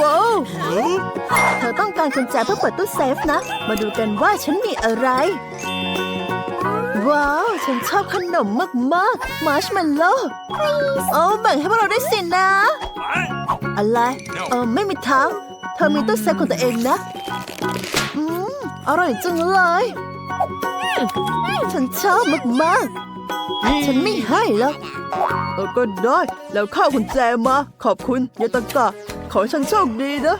ว้าวเธอต้องการกุญแจเพื่อเปิดตู้เซฟนะ มาดูกันว่าฉันมีอะไร ว้าว ฉันชอบขนมมากๆ มาร์ชเมลโล่โอ้แบ่งให้พวกเราได้วยสินะ อะไร เออไม่มีทาง เธอมีตู้เซฟของตัวเองนะ อืม อร่อยจังเลย ฉันชอบมากๆฉันไม่ให้แล้วเออก็ได้ แล้วข้าวกุญแจมา ขอบคุณยาตะกะ ขอให้ฉันโชคดีนะ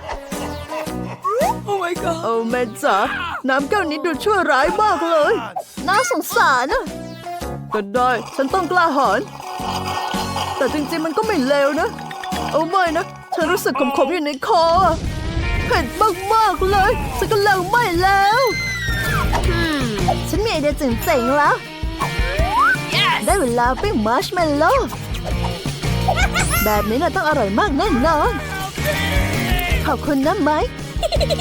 Oh my god. โอ้แม่จ๋าน้ำแก้วนี้ดูชั่วร้ายมากเลย น่าสงสารนะก็ได้ฉันต้องกล้าหาญแต่จริงๆมันก็ไม่เลวนะ โอ้ไม่นะ ฉันรู้สึกขมๆอยู่ในคออะเผ็ดมากๆเลย ฉันก็เลิกไม่แล้วฉันมีไอเดียเจ๋งๆแล้ว ได้เวลาปิ้งมาร์ชเมลโล่แบบนี้น่ะต้องอร่อยมากแน่นอน ขอบคุณนะไม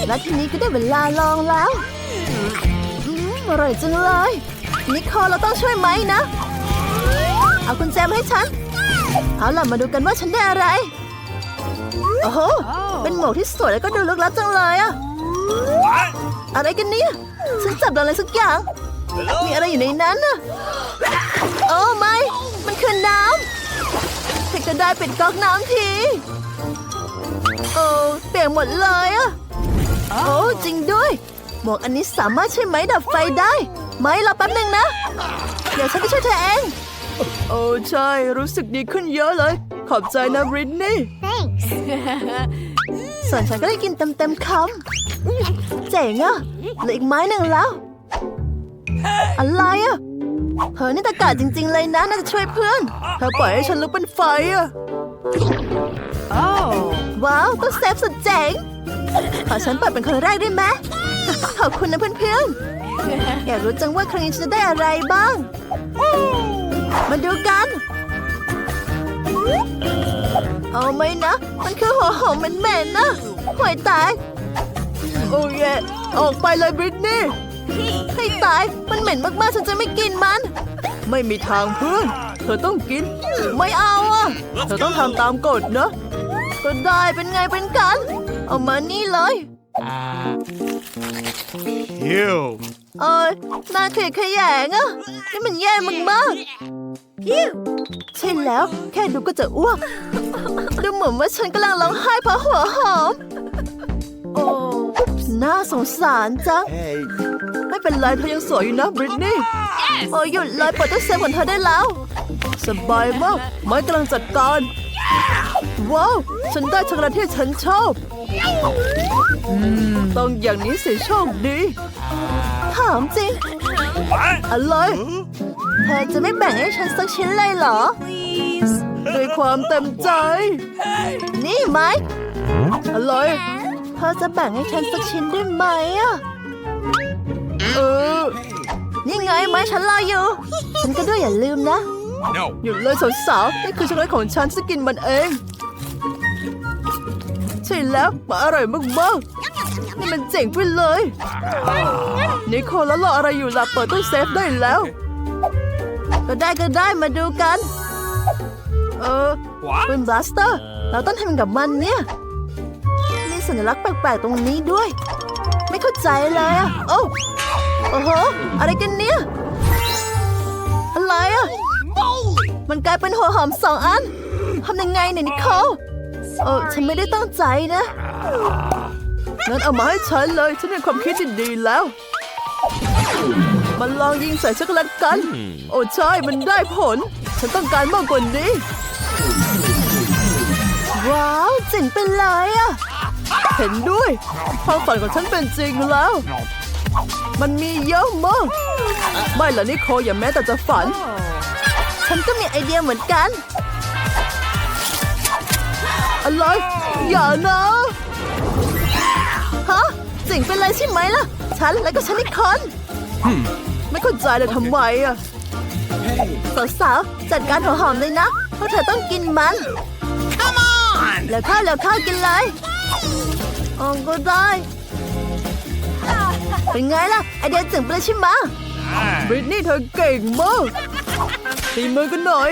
และทีนี้ก็ได้เวลาลองแล้วอร่อยจังเลย นิโคลเราต้องช่วยไหมนะ เอากุญแจมาให้ฉัน เอาล่ะมาดูกันว่าฉันได้อะไร โอ้โห เป็นหมวกที่สวยแล้วก็ดูลึกลับจังเลยอะอะไรกันเนี่ย ฉันจับโดนอะไรสักอย่าง มีอะไรอยู่ในนั้นน่ะโอ้ไม่ มันคือน้ำใครก็ได้เปิดก๊อกน้ำที โอ้เปียกหมดเลยอะโอ้จริงด้วย หมวกอันนี้สามารถใช้ไม้ดับไฟได้ไม้รอแป๊บหนึ่งนะ เดี๋ยวฉันจะช่วยเธอเอง โอ้ใช่ รู้สึกดีขึ้นเยอะเลย ขอบใจนะบริตนี่ส่วนฉันก็ได้กินเต็มเต็มๆคำเจ๋งอะเหลืออีกไม้หนึ่งแล้ว อะไรอะเธอนี่ตะกาจริง ๆ เลยนะน่าจะช่วยเพื่อน เธอปล่อยให้ฉันลุกเป็นไฟอะ Oh. ว้าวตู้เซฟสุดเจ๋ง ขอฉันเปิดเป็นคนแรกได้ไหมขอบคุณนะเพื่อนๆ อยากรู้จังว่าครั้งนี้ฉันจะได้อะไรบ้าง มาดูกัน เอาไหมนะ มันคือหัวหอมเหม็นๆนะห่วยตาย โอ้ยออกไปเลยบริตนี่ให้ตาย มันเหม็นมากๆ ฉันจะไม่กินมัน ไม่มีทางเพื่อน เธอต้องกิน ไม่เอาอะ เธอต้องทำตามกฎนะ ก็ได้เป็นไงเป็นกัน เอามานี่เลย Ew. เอ้ยน่าเกลียดขยงอะนี่มันแย่มากๆยิ้วใช่แล้ว แค่ดูก็จะอ้วก ดูเหมือนว่าฉันกำลังร้องไห้เพราะหัวหอม โอ้น่าสงสารจัง Hey. ไม่เป็นไรเธอยังสวยอยู่นะบริตนี่โอ้ยหยุดเลยเปิดตู้เซฟของเธอได้แล้ว สบายมากไม้กำลังจัดการ ว้าว ฉันได้ช็อกโกแลตที่ฉันชอบต้องอย่างนี้สิโชคดี ถามจริง อะไร เธอจะไม่แบ่งให้ฉันสักชิ้นเลยเหรอ Please. ด้วยความเต็มใจ นี่ไหม อะไร เธอจะแบ่งให้ฉันสักชิ้นได้ไหมอะเออ นี่ไงไหมฉันรออยู่ ฉันก็ด้วยอย่าลืมนะ No. หยุดเลยสาวๆนี่คือช็อกโกแลตของฉันจะกินมันเองใช่แล้วมันอร่อยมากๆนี่มันเจ๋งไปเลยนิโคลแล้วรออะไรอยู่ล่ะเปิดตู้เซฟได้แล้ว ก็ได้ก็ได้มาดูกัน เออ What? ปืนบลัสเตอร์ เราต้องทำกับมันเนี่ย มีสัญลักษณ์แปลกๆตรงนี้ด้วย ไม่เข้าใจเลยอะโอ้โอ้โหอะไรกันเนี่ย อะไรอะมันกลายเป็นหัวหอมสองอันทำยังไงเนี่ยนิโคล เออฉันไม่ได้ตั้งใจนะงั้นเอามาให้ฉันเลย ฉันมีความคิดที่ดีแล้ว มันลองยิงใส่ช็อกโกแลตกัน โอ้ใช่มันได้ผล ฉันต้องการมากกว่านี้ ว้าวเจ๋งไปเลยอะเห็นด้วยความฝันของฉันเป็นจริงแล้ว มันมีเยอะมากไม่ละนิโคลอย่าแม้แต่จะฝัน ฉันก็มีไอเดียเหมือนกัน อะไร อย่านะฮะเจ๋งเป็นไรใช่ไหมล่ะ ฉันแล้วก็ฉันอีกคนไม่เข้าใจเลยทำไมอะสาวๆจัดการหัวหอมเลยนะ เพราะเธอต้องกินมัน Come on. แล้วข้าวแล้วข้าวกินเลยอ๋อก็ได้ เป็นไงล่ะ ไอเดียเจ๋งไปเลยใช่ไหมะบริตนี่เธอเก่งมากตีมือกันหน่อย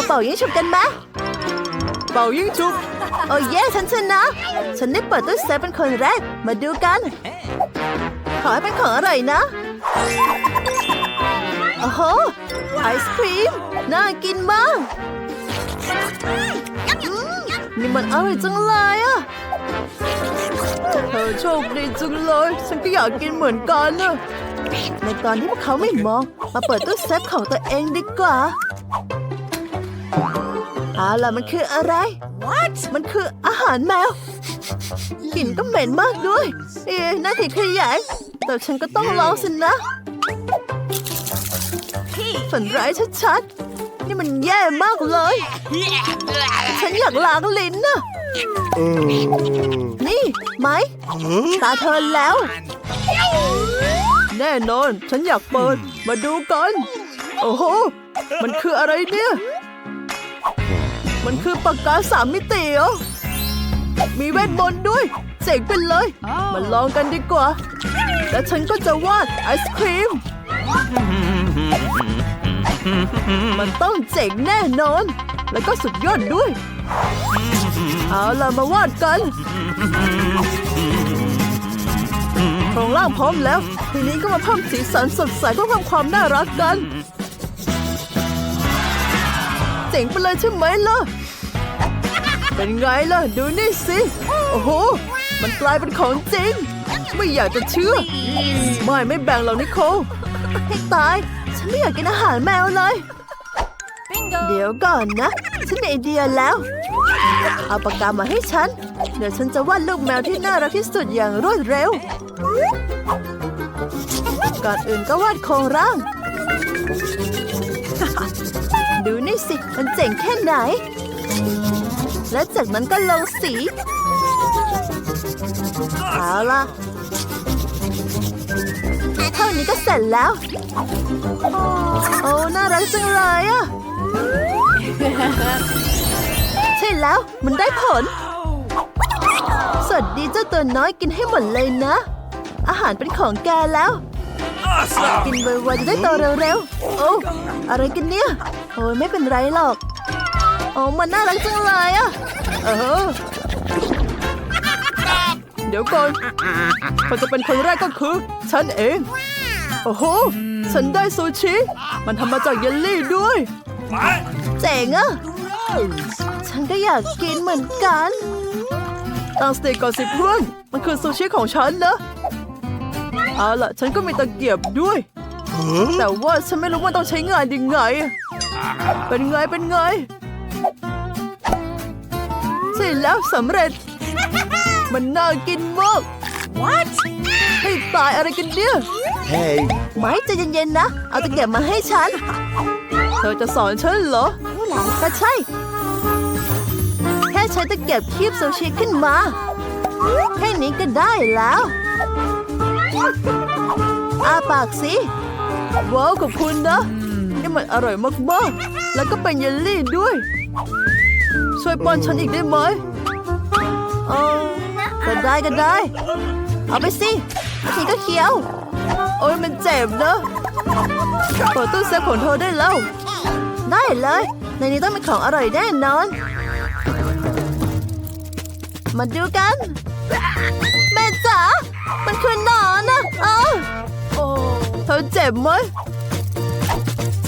มาเป่ายิงฉุบกันไหมเป่ายิ่งชุบโอ้เย้ฉันชนะ ฉันได้เปิดตู้เซฟเป็นคนแรก มาดูกัน ขอให้เป็นของอร่อยนะ โอ้โห ไอศครีม น่ากินมากอืมนี่มันอร่อยจังเลยอะเธอโชคดีจังเลย ฉันก็อยากกินเหมือนกันนะในตอนที่พวกเขาไม่มอง มาเปิดตู้เซฟของตัวเองดีกว่า เอาล่ะมันคืออะไร What? มันคืออาหารแมวกลิ่นก็เหม็นมากด้วย เอ๊ะน่าถีขยะแต่ฉันก็ต้องลองสินะ ฝันร้ายชัดๆ นี่มันแย่มากเลย ฉันอยากล้างลิ้นนะนี่ไหมตาเธอแล้ว แน่นอน ฉันอยากเปิด มาดูกัน โอ้โห มันคืออะไรเนี่ย มันคือปากกาสามมิติเหรอมีเวทมนต์ด้วย เจ๋งไปเลย มาลองกันดีกว่า และฉันก็จะวาดไอศครีม มันต้องเจ๋งแน่นอน แล้วก็สุดยอดด้วย เอาล่ะมาวาดกันโครงร่างพร้อมแล้ว ทีนี้ก็มาเพิ่มสีสันสดใสเพื่อเพิ่มความน่ารักกัน เจ๋งไปเลยใช่ไหมล่ะ เป็นไงล่ะ ดูนี่สิ โอ้โห มันกลายเป็นของจริง ไม่อยากจะเชื่อ ไม่ไม่แบ่งเรานิโคลให้ตาย ฉันไม่อยากกินอาหารแมวเลย Bingo. เดี๋ยวก่อนนะ ฉันมีไอเดียแล้ว เอาปากกามาให้ฉัน เดี๋ยวฉันจะวาดรูปแมวที่น่ารักที่สุดอย่างรวดเร็ว ก่อนอื่นก็วาดโครงร่าง ดูนี่สิ มันเจ๋งแค่ไหน และจากนั้นก็ลงสี เอาล่ะ เท่านี้ก็เสร็จแล้ว โอ้ น่ารักจังเลยอะใช่แล้ว มันได้ผล สวัสดีเจ้าตัวน้อยกินให้หมดเลยนะ อาหารเป็นของแกแล้ว กินไวๆจะได้โตเร็วๆ โอ้อะไรกันเนี่ย โอ้ยไม่เป็นไรหรอก โอ้มันน่ารักจังเลยอะเออเดี๋ยวก่อนคนจะเป็นคนแรกก็คือ ฉันเอง โอ้โห ฉันได้ซูชิ มันทำมาจากเยลลี่ด้วย What? เจ๋งอะฉันก็อยากกินเหมือนกันตั้งสติก่อนสิเพื่อนมันคือซูชิของฉันนะ เอาล่ะ ฉันก็มีตะเกียบด้วย แต่ว่าฉันไม่รู้ว่าต้องใช้งานยังไง เป็นไง เป็นไงใช่แล้วสำเร็จ มันน่ากินมาก What? ให้ตายอะไรกันเนี่ย Hey. ไม่ใจเย็นๆนะ เอาตะเกียบมาให้ฉัน เธอจะสอนฉันเหรอก็ใช่ แค่ใช้ตะเกียบคีบซูชิขึ้นมา แค่นี้ก็ได้แล้ว อาปากสิ ว้าวขอบคุณนะ นี่มันอร่อยมากๆ แล้วก็เป็นเยลลี่ด้วย ช่วยป้อนฉันอีกได้ไหมเออก็ได้ก็ได้ เอาไปสิทีก็เคี้ยว โอ้ยมันเจ็บนะเปิดตู้เซฟของเธอได้แล้ว ได้เลย ในนี้ต้องมีของอร่อยแน่นอน มาดูกัน แม่จ๋า มันคือหนอนนะเอ้า Oh. เธอเจ็บไหม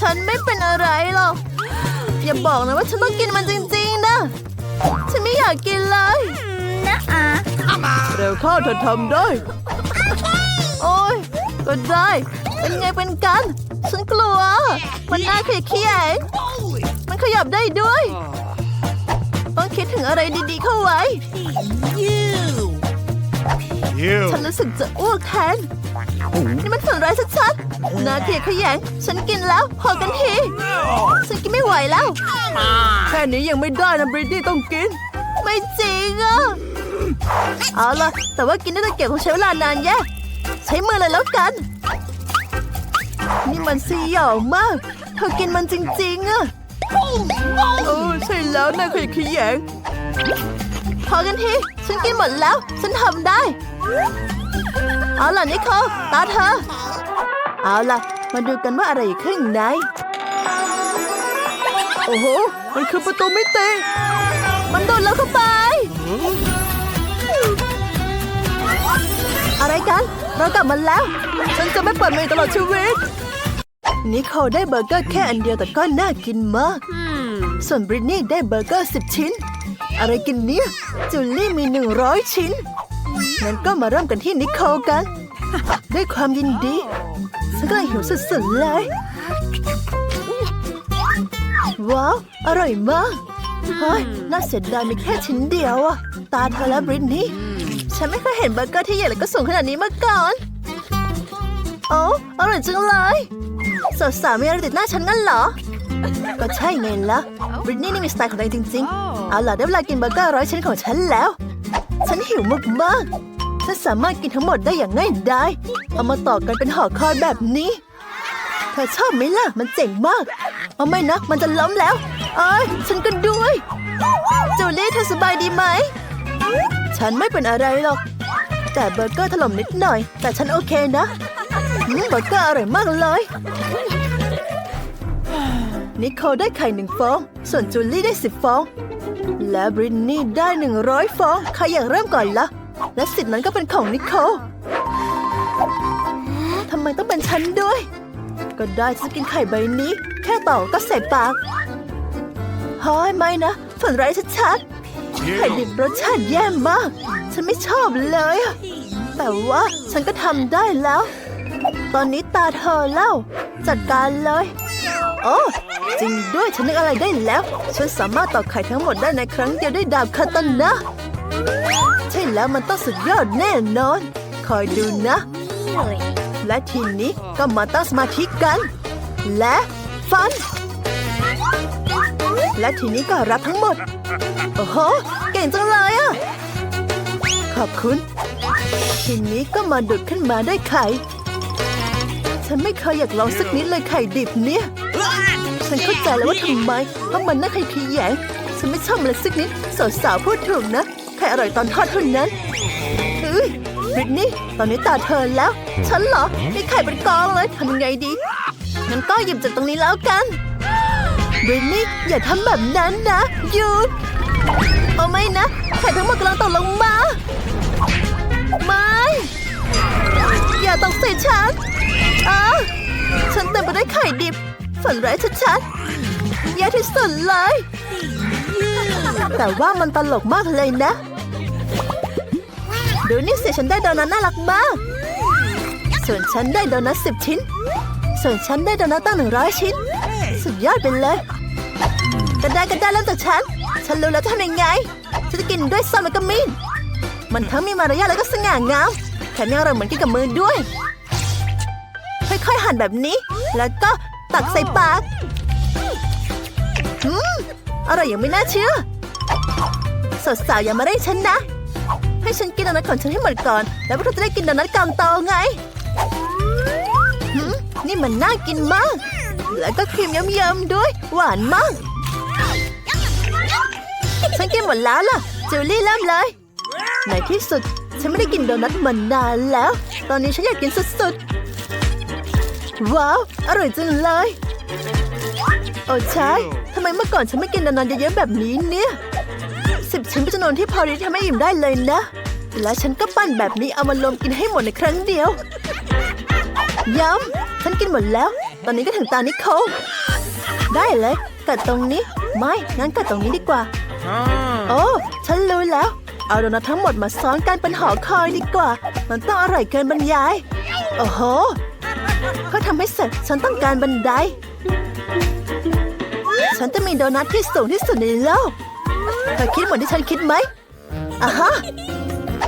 ฉันไม่เป็นอะไรหรอก อย่าบอกนะว่าฉันต้องกินมันจริงๆนะ ฉันไม่อยากกินเลย Nuh-uh. เร็วเข้าเธอทำได้ โอ้ยก็ได้ เป็นไงเป็นกัน ฉันกลัว มันน่าเขียดเขียงมันขยับได้ด้วย ต้องคิดถึงอะไรดีๆเข้าไว้ You. ฉันรู้สึกจะอ้วกแทน นี่มันฝันร้ายชัดๆน่าเกลียดขยง ฉันกินแล้วพอกันที ฉันกินไม่ไหวแล้ว แค่นี้ยังไม่ได้นะบริตตี้ต้องกิน ไม่จริงอะ เอาล่ะ แต่ว่ากินด้วยตะเกียบคงใช้เวลานานแย่ใช้มือเลยแล้วกัน นี่มันสยองมาก เธอกินมันจริงๆอะเออใช่แล้วนายขยขยงพอกันที ฉันกินหมดแล้ว ฉันทำได้ เอาล่ะนิโคลตาเธอ เอาล่ะ มาดูกันว่าอะไรอยู่ข้างในโอ้โห มันคือประตูมิติ มันโดนแล้วเข้าไป อะไรกัน เรากลับมาแล้ว ฉันจะไม่เปิดมือตลอดชีวิต นิโคลได้เบอร์เกอร์แค่อันเดียวแต่ก็น่ากินมาก ส่วนบริตนี่ได้เบอร์เกอร์สิบชิ้น อะไรกินเนี่ยจูลี่มีหนึ่งร้อยชิ้น งั้นก็มาเริ่มกันที่นิโคลกัน ด้วยความยินดีฉันก็หิวสุดๆเลย ว้าว อร่อยมาก เฮ้ย น่าเสียดายมีแค่ชิ้นเดียวอะตาเธอและบริตนี่ ฉันไม่เคยเห็นเบอร์เกอร์ที่ใหญ่และก็สูงขนาดนี้มาก่อน โอ้อร่อยจังเลยสาวสาวๆมีอะไรติดหน้าฉันงั้นเหรอ ก็ใช่ไงล่ะ บริตนี่นี่มีสไตล์ของตัวเองจริงๆ เอาล่ะได้เวลากินเบอร์เกอร์ร้อยชิ้นของฉันแล้ว ฉันหิวมากๆ ฉันสามารถกินทั้งหมดได้อย่างง่ายดายเอามาต่อกันเป็นห่อคอยแบบนี้ เธอชอบไหมล่ะ มันเจ๋งมากเอาไม่นะมันจะล้มแล้วเอ้ยฉันก็ด้วยจูเลี่เธอสบายดีไหม ฉันไม่เป็นอะไรหรอก แต่เบอร์เกอร์ถล่มนิดหน่อย แต่ฉันโอเคนะเบอร์เกอร์อร่อยมากเลย นิโคลได้ไข่หนึ่งฟอง ส่วนจูลี่ได้สิบฟอง และบรินนี่ได้หนึ่งร้อยฟอง ใครอยากเริ่มก่อนละ่ะ และสิทธิ์นั้นก็เป็นของนิโคลทำไมต้องเป็นฉันด้วย ก็ได้ฉันกินไข่ใบนี้ แค่ต่อก็ใส่ปากฮ้ยไม่นะฝันร้ายชัดๆไข่ดิบรสชาติแย่มาก ฉันไม่ชอบเลย แต่ว่าฉันก็ทำได้แล้ว ตอนนี้ตาเธอแล้วจัดการเลย โอ้จริงด้วยฉันนึกอะไรได้แล้ว ฉันสามารถตอกไข่ทั้งหมดได้ในครั้งเดียวด้วยดาบคาตานะ ใช่แล้วมันต้องสุดยอดแน่นอน คอยดูนะ และทีนี้ก็มาตั้งสมาธิกัน และฟัน และทีนี้ก็รับทั้งหมด โอ้โห เก่งจังเลยอะขอบคุณ ทีนี้ก็มาดุดขึ้นมาได้ไข่ ฉันไม่เคยอยากลองสักนิดเลยไข่ดิบเนี่ย ฉันเข้าใจแล้วว่าทำไมเพราะมันน่าใครขยงฉันไม่ชอบเลยสักนิดสาวๆพูดถูกนะ ไข่อร่อยตอนทอดเท่านั้นเฮ้ยบริตนี่ตอนนี้ตาเธอแล้ว ฉันเหรอมีไข่เป็นกองเลยทำยังไงดีงั้นก็หยิบจากตรงนี้แล้วกันบริตนี่อย่าทำแบบนั้นนะหยุดเอาไม่นะไข่ทั้งหมดกำลังตกลงมาไม่อย่าตกใส่ฉันอ้าฉันเต็มไปด้วยไข่ดิบฝันร้ายชัดๆแย่ที่สุดเลย แต่ว่ามันตลกมากเลยนะ ดูนี่สิฉันได้โดนัทน่ารักมาก ส่วนฉันได้โดนัทสิบชิ้น ส่วนฉันได้โดนัทตั้งหนึ่งร้อยชิ้น สุดยอดไปเลยกันได้กันได้เริ่มจากฉัน ฉันรู้แล้วจะทำยังไงฉันจะกินด้วยซอสมันก็มีนมันทั้งมีมารยาทแล้วก็สง่างามแถมยังอร่อยเหมือนกินกับมือด้วย ค่อยๆหั่นแบบนี้ แล้วก็ตักใส่ปากอืมอร่อยอย่างไม่น่าเชื่อสาวๆอย่ามาได้ฉันนะ ให้ฉันกินโดนัทของฉันให้หมดก่อน แล้วพวกเธอจะได้กินโดนัทกำโตไงนี่มันน่ากินมาก แล้วก็ครีมเยิ้มๆด้วย หวานมาก ฉันกินหมดแล้วล่ะ จูลี่เริ่มเลย ในที่สุด ฉันไม่ได้กินโดนัทมานานแล้ว ตอนนี้ฉันอยากกินสุดๆ ว้าว อร่อยจังเลย โอ้ใช่ทำไมเมื่อก่อนฉันไม่กินโดนัทเยอะๆแบบนี้เนี่ย สิบชิ้นเป็นจำนวนที่พอดีที่ทำให้อิ่มได้เลยนะ และฉันก็ปั้นแบบนี้เอามารวมกินให้หมดในครั้งเดียวย้ำฉันกินหมดแล้ว ตอนนี้ก็ถึงตานิโคลได้เลยกัดตรงนี้ ไม่งั้นกัดตรงนี้ดีกว่าโอ้ฉันรู้แล้ว เอาโดนัททั้งหมดมาซ้อนกันเป็นหอคอยดีกว่า มันต้องอร่อยเกินบรรยาย โอ้โหก็ทำให้เสร็จฉันต้องการบันได ฉันจะมีโดนัทที่สูงที่สุดในโลก เธอคิดเหมือนที่ฉันคิดไหมอะฮะ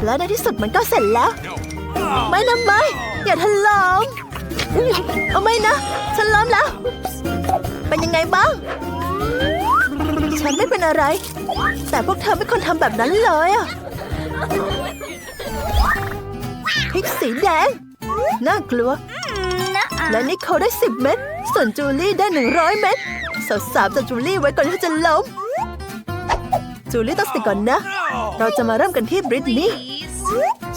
และในที่สุดมันก็เสร็จแล้ว ไม่นะไม่ อย่าทะลอมเอาไม่นะ ฉันล้มแล้ว เป็นยังไงบ้าง ฉันไม่เป็นอะไร แต่พวกเธอไม่ควรทำแบบนั้นเลยอะพริกสีแดง น่ากลัว และนิโคลได้สิบเม็ด ส่วนจูลี่ได้หนึ่งร้อยเม็ดสาวๆจะจูลี่ไว้ก่อนที่จะล้ม จูลี่ต้องสติก่อนนะ เราจะมาเริ่มกันที่บริตนี่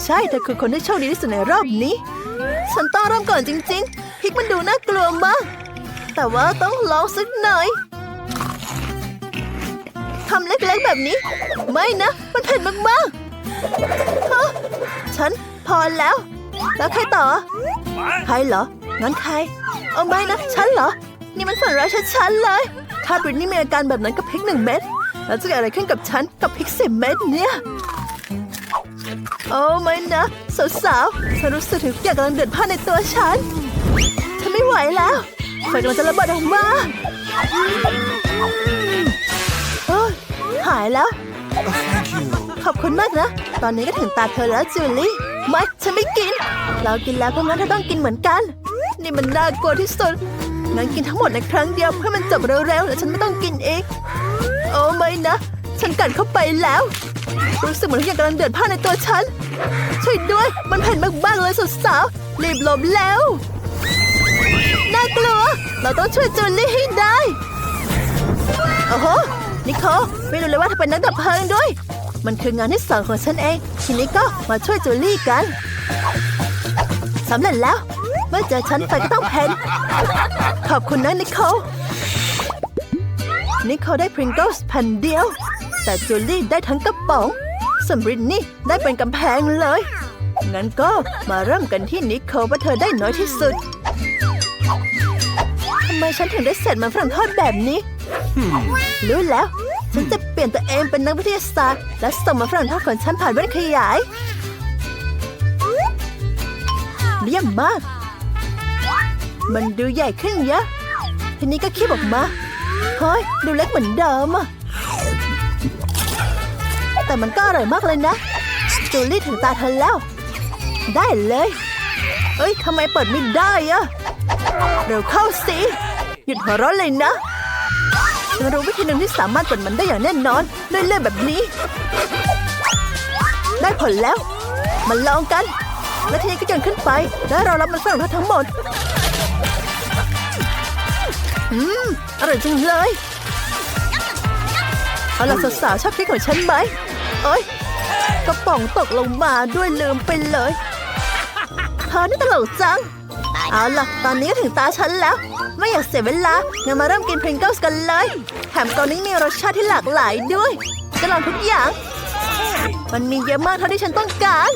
ใช่เธอคือคนที่โชคดีที่สุดในรอบนี้ ฉันต้องเริ่มก่อนจริง ๆ พิกมันดูน่ากลัวมาก แต่ว่าต้องลองสักหน่อยคำเล็กๆแบบนี้ ไม่นะ มันเผ็ดมากๆฮะฉันพอแล้ว แล้วใครต่อ ใครเหรอ งั้นใคร เอาไม่นะ ฉันเหรอ นี่มันฝันร้ายชัดๆเลย ถ้าบริตนี่มีอาการแบบนั้นกับพริกหนึ่งเม็ด แล้วจะเกิดอะไรขึ้นกับฉันกับพิกสิบเม็ดเนี่ย โอ้ไม่นะสาวๆฉันรู้สึกถึงอยากกำลังเดือดพล่านในตัวฉัน ฉันไม่ไหวแล้วไฟกำลังจะระเบิดออกมาโอ้ยหายแล้ว Oh, thank you. ขอบคุณมากนะ ตอนนี้ก็ถึงตาเธอแล้วจูลี่ไม่ฉันไม่กิน เรากินแล้วเพราะงั้นเธอต้องกินเหมือนกัน นี่มันน่ากลัวที่สุดงั้นกินทั้งหมดในครั้งเดียวเพื่อมันจบเร็วๆ แล้วฉันไม่ต้องกินอีก โอ้ไม่นะ ฉันกัดเข้าไปแล้ว รู้สึกเหมือนทุกอย่างกำลังเดือดพ่านในตัวฉัน ช่วยด้วย มันเผ็ดมากๆเลยสุดสาวๆรีบหลบแล้ว น่ากลัว เราต้องช่วยจูลี่ให้ได้ โอ้โห นิโคลไม่รู้เลยว่าเธอเป็นนักดับเพลิงด้วย มันคืองานที่สองของฉันเอง ทีนี้ก็มาช่วยจูลี่กันสำเร็จแล้ว เมื่อเจอฉันไฟก็ต้องแพนขอบคุณนะนิโคล นิโคได้พริงเกิลส์แผ่นเดียว แต่จูลี่ได้ทั้งกระป๋องส่วนบริตนี่ได้เป็นกำแพงเลย งั้นก็มาเริ่มกันที่นิโคว่าเธอได้น้อยที่สุดทำไมฉันถึงได้เสร็จมันฝรั่งทอดแบบนี้รู้แล้ว ฉันจะเปลี่ยนตัวเองเป็นนักวิทยาศาสตร์ และส่งมาฝรั่งทอดของฉันผ่านแว่นขยายเยี่ยมมาก มันดูใหญ่ขึ้นเยอะ ทีนี้ก็คีบออกมา เฮ้ย ดูเล็กเหมือนเดิมอะแต่มันก็อร่อยมากเลยนะ จูลี่ถึงตาเธอแล้ว ได้เลย เอ้ยทำไมเปิดไม่ได้อะเร็วเข้าสิ หยุดหัวเราะเลยนะฉันรู้วิธีหนึ่งที่สามารถเปิดมันได้อย่างแน่นอนเรื่อยๆแบบนี้ ได้ผลแล้ว มาลองกัน และทีนี้ก็โยนขึ้นไป แล้วเรารับมันฝรั่งทอดทั้งหมดอืม อร่อยจังเลยเอาล่ะสาวๆชอบพริกของฉันไหมเอ้ยกระป๋องตกลงมาด้วยลืมไปเลยเธอนี่ตลกจัง เอาล่ะ ตอนนี้ก็ถึงตาฉันแล้ว ไม่อยากเสียเวลางั้นมาเริ่มกินพริงเกิลส์กันเลยแถมตอนนี้มีรสชาติที่หลากหลายด้วยจะลองทุกอย่าง มันมีเยอะมากเท่าที่ฉันต้องการ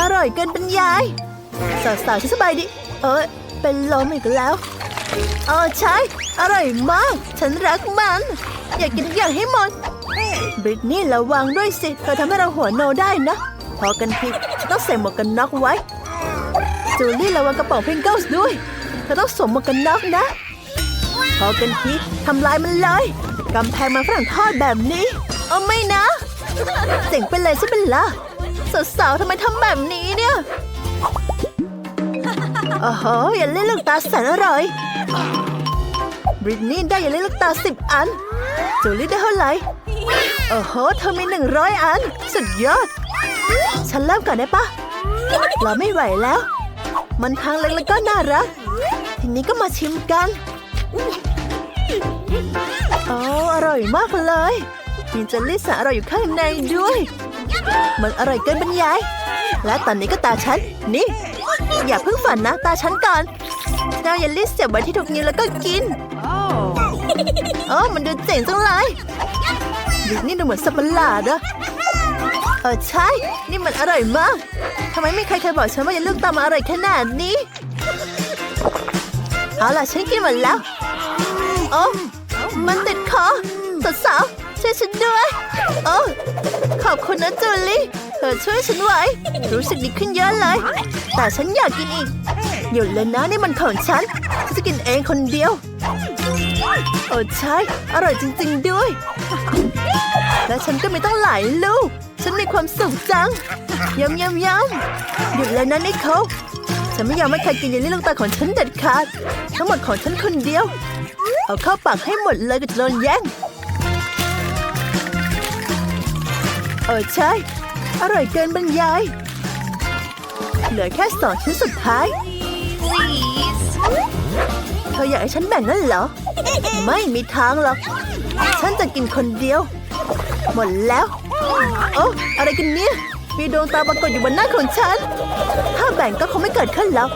อร่อยเกินบรรยายสาวๆฉันสบายดี เอ้ย เป็นลมอีกแล้วเออใช่ อร่อยมาก ฉันรักมัน อยากกินอย่างให้หมดบริตนี่ระวังด้วยสิเธอทำให้เราหัวโนได้นะ พอกันทีฉันต้องใส่หมวกกันน็อกไว้ จูลี่ระวังกระเป๋าพริงเกิลส์ด้วย เธอต้องสวมหมวกกันน็อกนะ พอกันทีทำลายมันเลยกำแพงมันฝรั่งทอดแบบนี้เอาไม่นะเจ๋งไปเลยใช่ไหมล่ะสาวๆทำไมทำแบบนี้เนี่ย โอ้โหอย่าเล่นลูกตาแสนอร่อย บริตนี่ได้อย่าเล่นลูกตาสิบอัน จูลี่ได้เท่าไหร่ โอ้โห เธอมีหนึ่งร้อยอัน สุดยอด ฉันเริ่มก่อนได้ปะเราไม่ไหวแล้ว มันทางเล็กแล้วก็น่ารัก ทีนี้ก็มาชิมกัน โอ้อร่อยมากเลยมีเจลลี่สาอร่อยอยู่ข้างในด้วย มันอร่อยเกินบรรยาย และตอนนี้ก็ตาฉัน นี่ อย่าเพิ่งฝันนะ ตาฉันก่อนเอาเยลลี่เสียบไว้ที่ทุกนิ้วแล้วก็กิน Oh. เออมันดูเจ๋งจังเลยดินี่ดูเหมือนสับประหลาดอะเออใช่ นี่มันอร่อยมากทำไมไม่ใครเคยบอกฉันว่าอย่าเลือกตามมาอร่อยขนาดนี้ เอาล่ะฉันกินหมดแล้วโอ้มันติดคอสาวๆช่วยฉันด้วย โอ้ขอบคุณนะจูลี่เธอช่วยฉันไว้ รู้สึกดีขึ้นเยอะเลย แต่ฉันอยากกินอีก หยุดเลยนะนี่มันของฉันฉันจะกินเองคนเดียว โอ้ใช่ อร่อยจริง ๆ ด้วย และฉันก็ไมีตั้งหลายลูก ฉันมีความสุขจังยำยำยำหยุดเลยนะนิโคลฉันไม่ยอมให้ใครกินเยลลี่ลูกตาของฉันเด็ดขาด ทั้งหมดของฉันคนเดียว เอาเข้าปากให้หมดเลยก็จะโดนแย่งเออใช่ อร่อยเกินบรรยาย เหลือแค่สองชิ้นสุดท้าย Please. เธออยากให้ฉันแบ่งนั่นเหรอ ไม่มีทางหรอก ฉันจะกินคนเดียว หมดแล้ว โอ้อะไรกันเนี่ย มีดวงตาปรากฏอยู่บนหน้าของฉัน ถ้าแบ่งก็คงไม่เกิดขึ้นหรอก